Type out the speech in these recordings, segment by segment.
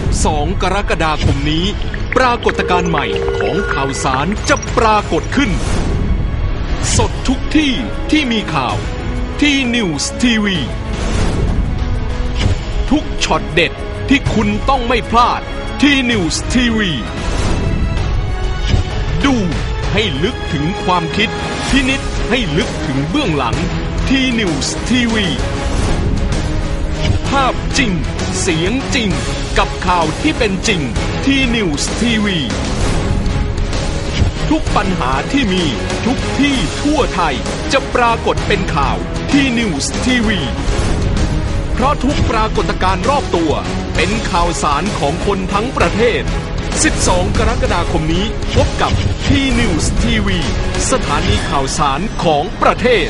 12 กรกฎาคมนี้ ปรากฏการณ์ใหม่ของข่าวสารจะปรากฏขึ้น สดทุกที่ที่มีข่าวที่นิวส์ทีวีทุกช็อตเด็ดที่คุณต้องไม่พลาดที่นิวส์ทีวีดูให้ลึกถึงความคิดพินิษให้ลึกถึงเบื้องหลังที่นิวส์ทีวีภาพจริง เสียงจริง กับข่าวที่เป็นจริงที่นิวส์ทีวีทุกปัญหาที่มีทุกที่ทั่วไทยจะปรากฏเป็นข่าวที่นิวส์ทีวีเพราะทุกปรากฏการณ์รอบตัว เป็นข่าวสารของคนทั้งประเทศ 12 กรกฎาคมนี้พบกับที่นิวส์ทีวีสถานีข่าวสารของประเทศ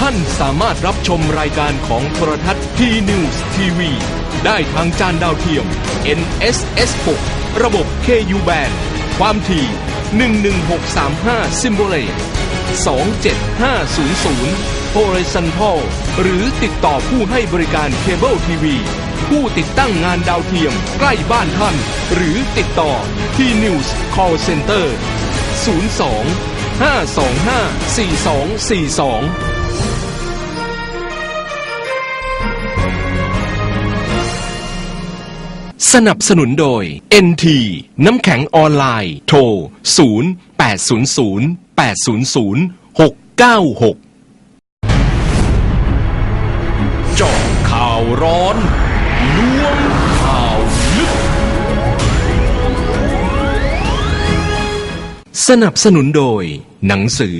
ท่านสามารถรับชมรายการของโทรทัศน์ทีนิวส์ทีวี ได้ทางจานดาวเทียม NSS 6ระบบ KU band ความถี่ 11635ซิมโบเลต27500 Horizontal หรือติดต่อผู้ให้บริการเคเบิลทีวี ผู้ติดตั้งงานดาวเทียมใกล้บ้านท่าน หรือติดต่อที่ News Call Center 02 525 4242 สนับสนุนโดย NT น้ำแข็งออนไลน์ โทร 0 8 0 0 8 0 0 6 9 6เจาะข่าวร้อนล้วงข่าวลึก สนับสนุนโดย หนังสือ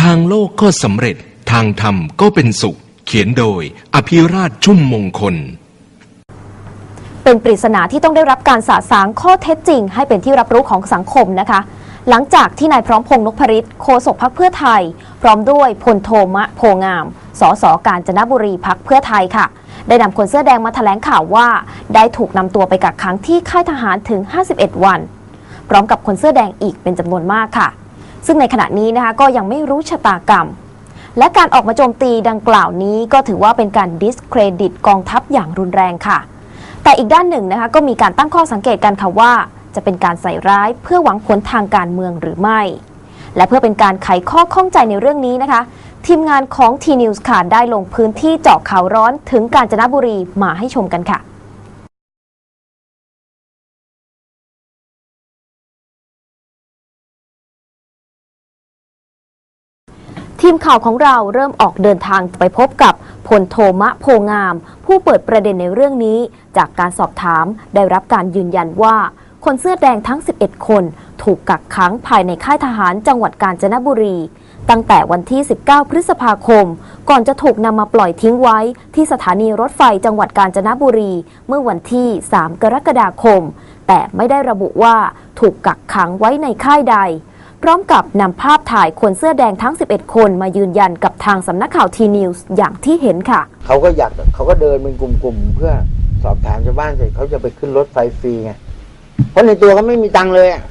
ทางโลกก็สำเร็จทางธรรมก็เป็นสุข เขียนโดย อภิราชชุ่มมงคล เป็นปริศนาที่ต้องได้รับการสาสางข้อเท็จจริง ให้เป็นที่รับรู้ของสังคมนะคะ หลังจากที่นายพร้อมพงษ์นพริตโฆษกพักเพื่อไทย พร้อมด้วยพลโทมะโพงาม สสกาญจนบุรีพักเพื่อไทยค่ะ ได้นำคนเสื้อแดงมาแถลงข่าวว่า ได้ถูกนำตัวไปกักขังที่ค่ายทหารถึง 51 วัน พร้อมกับคนเสื้อแดงอีกเป็นจำนวนมากค่ะ ซึ่งในขณะนี้นะคะก็ยังไม่รู้ชะตากรรมและการออกมาโจมตีดังกล่าวนี้ก็ถือว่าเป็นการดิสเครดิตกองทัพอย่างรุนแรงค่ะ แต่อีกด้านหนึ่งนะคะก็มีการตั้งข้อสังเกตกันค่ะว่า จะเป็นการใส่ร้ายเพื่อหวังผลทางการเมืองหรือไม่ และเพื่อเป็นการไขข้อข้องใจในเรื่องนี้นะคะ ทีมงานของ T News ค่ะได้ลงพื้นที่เจาะข่าวร้อนถึงกาญจนบุรีมาให้ชมกันค่ะ ทีมข่าวของเราเริ่มออกเดินทางไปพบกับพลโทมะโพงาม ผู้เปิดประเด็นในเรื่องนี้ จากการสอบถามได้รับการยืนยันว่า คนเสื้อแดงทั้ง 11 คน ถูกกักขังภายในค่ายทหารจังหวัดกาญจนบุรี ตั้งแต่วันที่ 19 พฤษภาคม ก่อนจะถูกนำมาปล่อยทิ้งไว้ที่สถานีรถไฟจังหวัดกาญจนบุรี เมื่อวันที่ 3 กรกฎาคม แต่ไม่ได้ระบุว่าถูกกักขังไว้ในค่ายใด พร้อมกับนำภาพถ่ายคนเสื้อแดงทั้ง 11 คนมายืนยันกับทางสำนักข่าวทีนิวส์อย่างที่เห็นค่ะ เขาก็อยากเขาก็เดินเป็นกลุ่มๆเพื่อสอบถามชาวบ้านเสร็จเขาจะไปขึ้นรถไฟฟรีไงเพราะในตัวเขาไม่มีตังค์เลยอะ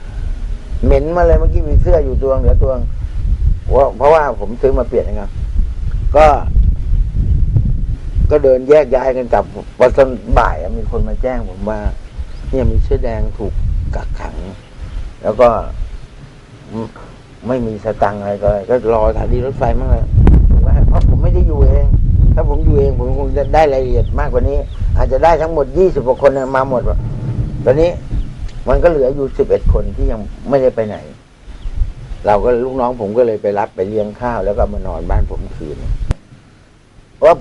เหม็นมาเลยเมื่อกี้มีเสื้ออยู่ตัวเหลือตัวเพราะเพราะว่าผมซื้อมาเปลี่ยนนะครับก็ ก็เดินแยกย้ายกันกลับวันตอนบ่ายมีคนมาแจ้งผมว่า เนี่ยมีเสื้อแดงถูกกักขัง แล้วก็ ไม่มีสตังค์อะไรก็ก็รอสถานีรถไฟมั่งเลยผมเพราะผมไม่ได้อยู่เอง ถ้าผมอยู่เองผมคงจะได้รายละเอียดมากกว่านี้ อาจจะได้ทั้งหมดยี่สิบกว่าคนมาหมดตอนนี้มันก็เหลืออยู่สิบเอ็ดคนที่ยังไม่ได้ไปไหน เราก็ลูกน้องผมก็เลยไปรับไปเลี้ยงข้าวแล้วก็มานอนบ้านผมคืนเพราะ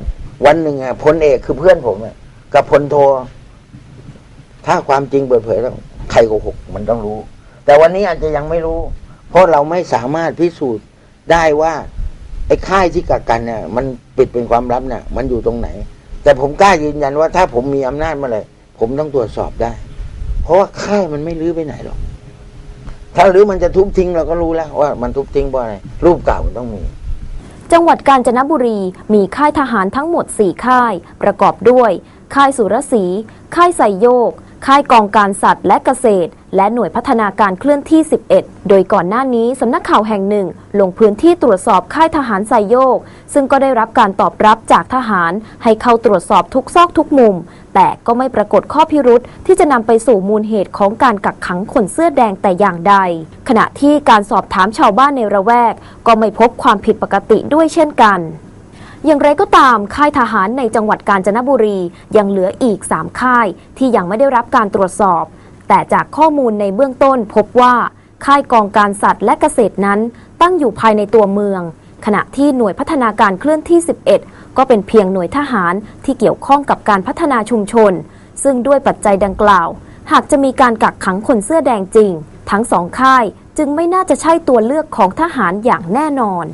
วันหนึ่งอะพลเอกคือเพื่อนผมอะกับพลโท ถ้าความจริงเปิดเผยแล้วใครโกหกมันต้องรู้ แต่วันนี้อาจจะยังไม่รู้ เพราะเราไม่สามารถพิสูจน์ได้ว่า ไอ้ค่ายที่กักกันเนี่ย มันปิดเป็นความลับเนี่ยมันอยู่ตรงไหน แต่ผมกล้ายืนยันว่าถ้าผมมีอำนาจเมื่อไหร่ผมต้องตรวจสอบได้ เพราะว่าค่ายมันไม่ลื้อไปไหนหรอกถ้าลื้อมันจะทุบทิ้งเราก็รู้แล้วว่ามันทุบทิ้งเพราะอะไรรูปเก่ามันต้องมี จังหวัดกาญจนบุรีมีค่ายทหารทั้งหมด 4 ค่าย ประกอบด้วย ค่ายสุรศรีค่ายไซโยก ค่ายกองการสัตว์และเกษตร และหน่วยพัฒนาการเคลื่อนที่ 11 โดยก่อนหน้านี้สำนักข่าวแห่งหนึ่ง ลงพื้นที่ตรวจสอบค่ายทหารไซโยก ซึ่งก็ได้รับการตอบรับจากทหาร ให้เข้าตรวจสอบทุกซอกทุกมุม แต่ก็ไม่ปรากฏข้อพิรุษที่จะนำไปสู่มูลเหตุของการกักขังคนเสื้อแดงแต่อย่างใด ขณะที่การสอบถามชาวบ้านในระแวก ก็ไม่พบความผิดปกติด้วยเช่นกัน อย่างไรก็ตามค่ายทหารในจังหวัดกาญจนบุรี ยังเหลืออีก 3 ค่ายที่ยังไม่ได้รับการตรวจสอบ แต่จากข้อมูลในเบื้องต้นพบว่า ค่ายกองการสัตว์และเกษตรนั้น ตั้งอยู่ภายในตัวเมือง ขณะที่หน่วยพัฒนาการเคลื่อนที่ 11 ก็เป็นเพียงหน่วยทหารที่เกี่ยวข้องกับการพัฒนาชุมชน ซึ่งด้วยปัจจัยดังกล่าว หากจะมีการกักขังคนเสื้อแดงจริง ทั้งสองค่ายจึงไม่น่าจะใช่ตัวเลือกของทหารอย่างแน่นอน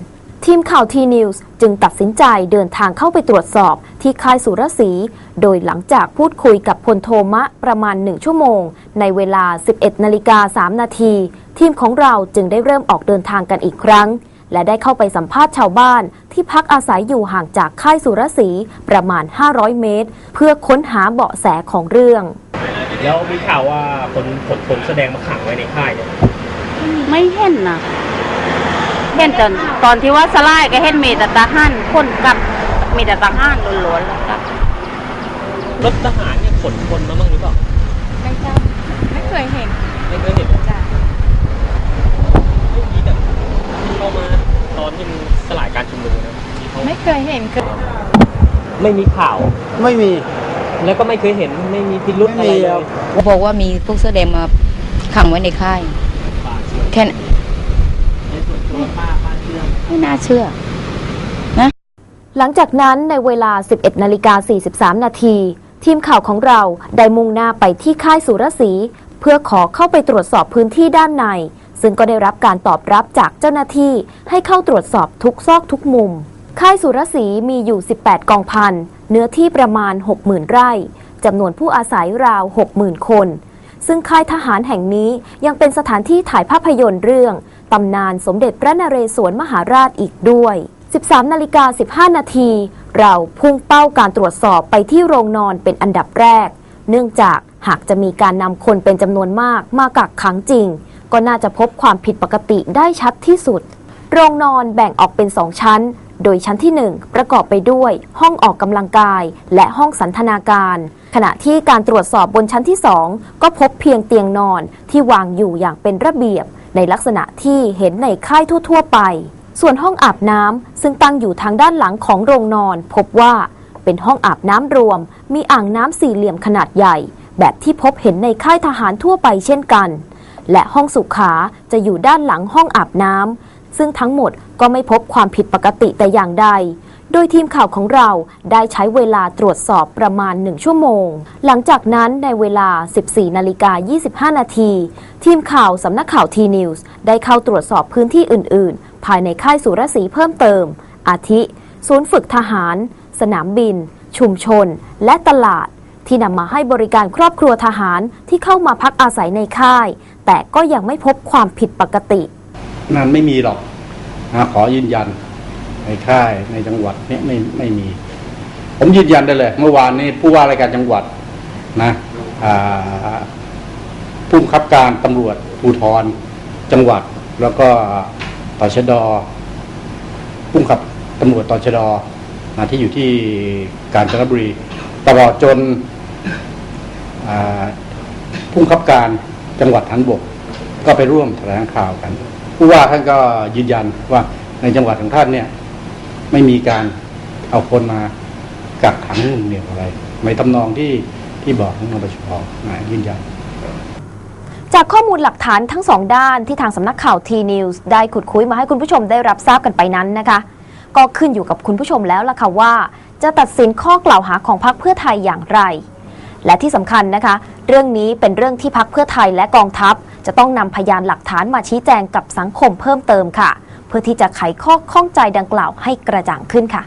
ทีมข่าวทีนิวส์จึงตัดสินใจเดินทางเข้าไปตรวจสอบที่ค่ายสุรศรี โดยหลังจากพูดคุยกับพลโทมะประมาณ 1 ชั่วโมง ในเวลา 11นาฬิกา3นาที ทีมของเราจึงได้เริ่มออกเดินทางกันอีกครั้ง และได้เข้าไปสัมภาษณ์ชาวบ้าน ที่พักอาศัยอยู่ห่างจากค่ายสุรศรีประมาณ 500 เมตร เพื่อค้นหาเบาะแสของเรื่อง แล้วมีข่าวว่าคนคนคนแสดงมาขังไว้ในค่ายเนี่ยไม่เห็นนะ เห็นตอนตอนที่ว่าสลายก็เห็นมีแต่ทหารคนกับมีแต่ทหารล้วนๆแล้วก็รถทหารเนี่ยขนคนมาบ้างหรือเปล่าไม่ทราบไม่เคยเห็นไม่เคยเห็นจ้ะไม่มีแต่ที่เข้ามาตอนที่มันสลายการชุมนุมนะที่เขาไม่เคยเห็นคือไม่มีข่าว ไม่มี แล้วก็ไม่เคยเห็นไม่มีพิรุธอะไรเลยเขาบอกว่ามีพวกเสื้อแดงมาขังไว้ในค่ายแค่นั้น ไม่น่าเชื่อหลังจากนั้นในเวลา 11นาฬิกา43 นาที ทีมข่าวของเราได้มุ่งหน้าไปที่ค่ายสุรศรีเพื่อขอเข้าไปตรวจสอบพื้นที่ด้านใน ซึ่งก็ได้รับการตอบรับจากเจ้าหน้าที่ให้เข้าตรวจสอบทุกซอกทุกมุม ค่ายสุรศรีมีอยู่ 18 กองพัน เนื้อที่ประมาณ 60,000 ไร่จำนวนผู้อาศัยราว 60,000 คน ซึ่งค่ายทหารแห่งนี้ยังเป็นสถานที่ถ่ายภาพยนตร์เรื่อง ตำนานสมเด็จพระนเรศวรมหาราชอีกด้วย 13 นาฬิกา 15 นาที เราพุ่งเป้าการตรวจสอบไปที่โรงนอนเป็นอันดับแรก เนื่องจากหากจะมีการนำคนเป็นจำนวนมากมากักขังจริง ก็น่าจะพบความผิดปกติได้ชัดที่สุด โรงนอนแบ่งออกเป็นสองชั้น โดยชั้นที่ 1 ประกอบไปด้วยห้องออกกำลังกาย และห้องสันทนาการ ขณะที่การตรวจสอบบนชั้นที่ 2 ก็พบเพียงเตียงนอนที่วางอยู่อย่างเป็นระเบียบ ในลักษณะที่เห็นในค่ายทั่ว ๆ ไป ส่วนห้องอาบน้ำซึ่งตั้งอยู่ทางด้านหลังของโรงนอน พบว่าเป็นห้องอาบน้ำรวม มีอ่างน้ำสี่เหลี่ยมขนาดใหญ่ แบบที่พบเห็นในค่ายทหารทั่วไปเช่นกัน และห้องสุขาจะอยู่ด้านหลังห้องอาบน้ำ ซึ่งทั้งหมดก็ไม่พบความผิดปกติแต่อย่างใด โดยทีมข่าวของเราได้ใช้เวลาตรวจสอบประมาณ 1 ชั่วโมง หลังจากนั้นในเวลา 14 นาฬิกา 25 นาที ทีมข่าวสำนักข่าวทีนิวส์ได้เข้าตรวจสอบพื้นที่อื่น ๆ ภายในค่ายสุรศรีเพิ่มเติม อาทิ ศูนย์ฝึกทหาร สนามบิน ชุมชน และตลาด ที่นำมาให้บริการครอบครัวทหารที่เข้ามาพักอาศัยในค่าย แต่ก็ยังไม่พบความผิดปกติ นั่นไม่มีหรอกนะขอยืนยัน ในค่ายในจังหวัดเนี่ยไม่ไม่มี ผมยืนยันได้เลย เมื่อวานนี้ผู้ว่าราชการจังหวัดนะอ่าผู้บังคับการตำรวจภูธรจังหวัด แล้วก็ตชดผู้บังคับตำรวจตชดนะที่อยู่ที่กาญจนบุรีตลอดจนอ่าผู้บังคับการจังหวัดทันบก ก็ไปร่วมแถลงข่าวกัน ผู้ว่าท่านก็ยืนยันว่าในจังหวัดของท่านเนี่ย ไม่มีการเอาคนมากักขังเหนี่ยวอะไรในตำนองที่ที่บอกของนปชนะยืนยันจากข้อมูลหลักฐานทั้งสองด้านที่ทางสำนักข่าว T News ได้ขุดคุยมาให้คุณผู้ชมได้รับทราบกันไปนั้นนะคะ ก็ขึ้นอยู่กับคุณผู้ชมแล้วล่ะค่ะว่า จะตัดสินข้อกล่าวหาของพรรคเพื่อไทยอย่างไร และที่สำคัญนะคะ เรื่องนี้เป็นเรื่องที่พรรคเพื่อไทยและกองทัพ จะต้องนำพยานหลักฐานมาชี้แจงกับสังคมเพิ่มเติมค่ะ เพื่อที่จะไขข้อข้องใจดังกล่าวให้กระจ่างขึ้นค่ะ